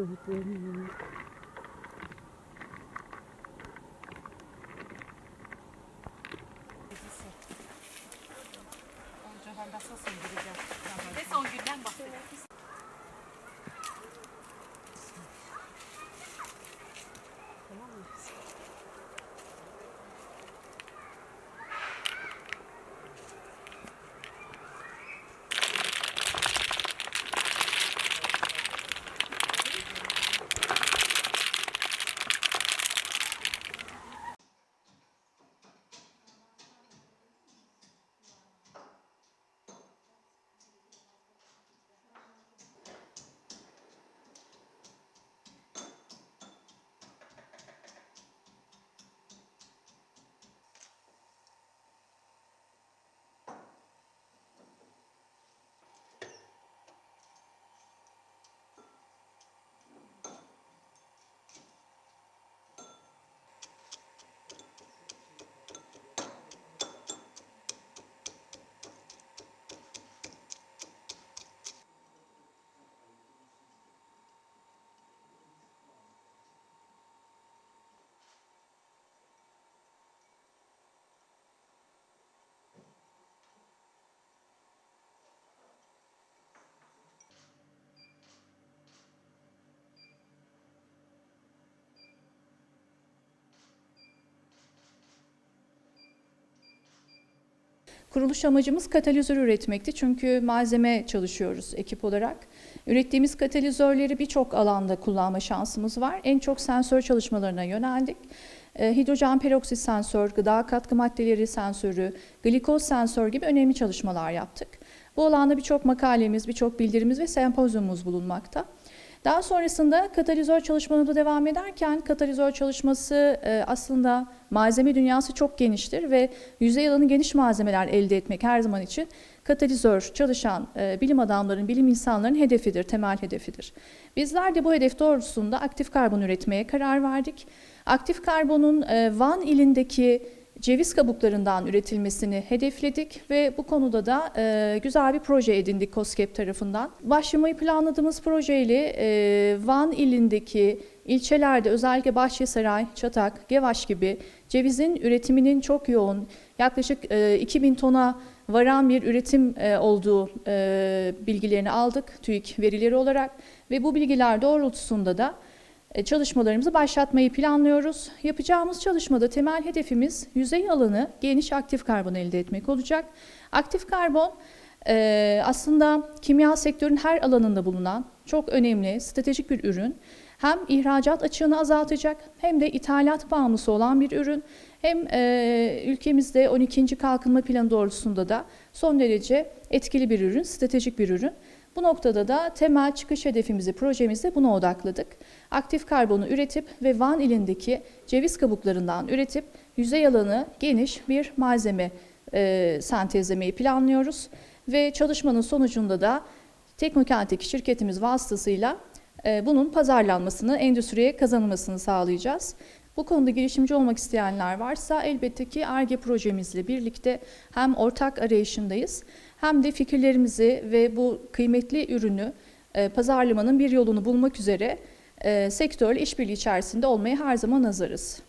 çocuklarım. Önce ben? Ve son günden bahsedelim. Kuruluş amacımız katalizör üretmekti çünkü malzeme çalışıyoruz ekip olarak. Ürettiğimiz katalizörleri birçok alanda kullanma şansımız var. En çok sensör çalışmalarına yöneldik. E, hidrojen peroksit sensör, gıda katkı maddeleri sensörü, glikoz sensör gibi önemli çalışmalar yaptık. Bu alanda birçok makalemiz, birçok bildirimiz ve sempozyumumuz bulunmakta. Daha sonrasında katalizör çalışmalarına devam ederken katalizör çalışması e, aslında malzeme dünyası çok geniştir ve yüzey alanı geniş malzemeler elde etmek her zaman için katalizör çalışan e, bilim adamların, bilim insanların hedefidir, temel hedefidir. Bizler de bu hedef doğrultusunda aktif karbon üretmeye karar verdik. Aktif karbonun e, Van ilindeki ceviz kabuklarından üretilmesini hedefledik ve bu konuda da e, güzel bir proje edindik COSGAP tarafından. Başlamayı planladığımız projeyle e, Van ilindeki ilçelerde özellikle Bahçesaray, Çatak, Gevaş gibi cevizin üretiminin çok yoğun, yaklaşık e, 2000 tona varan bir üretim e, olduğu e, bilgilerini aldık TÜİK verileri olarak ve bu bilgiler doğrultusunda da çalışmalarımızı başlatmayı planlıyoruz. Yapacağımız çalışmada temel hedefimiz yüzey alanı geniş aktif karbon elde etmek olacak. Aktif karbon e, aslında kimya sektörün her alanında bulunan çok önemli, stratejik bir ürün. Hem ihracat açığını azaltacak hem de ithalat bağımlısı olan bir ürün. Hem e, ülkemizde 12. kalkınma planı doğrultusunda da son derece etkili bir ürün, stratejik bir ürün. Bu noktada da temel çıkış hedefimizi, projemizde buna odakladık. Aktif karbonu üretip ve Van ilindeki ceviz kabuklarından üretip yüzey alanı geniş bir malzeme e, sentezlemeyi planlıyoruz. Ve çalışmanın sonucunda da Teknokent'teki şirketimiz vasıtasıyla e, bunun pazarlanmasını, endüstriye kazanılmasını sağlayacağız. Bu konuda girişimci olmak isteyenler varsa elbette ki ARGE projemizle birlikte hem ortak arayışındayız hem de fikirlerimizi ve bu kıymetli ürünü e, pazarlamanın bir yolunu bulmak üzere e, sektörle işbirliği içerisinde olmaya her zaman hazırız.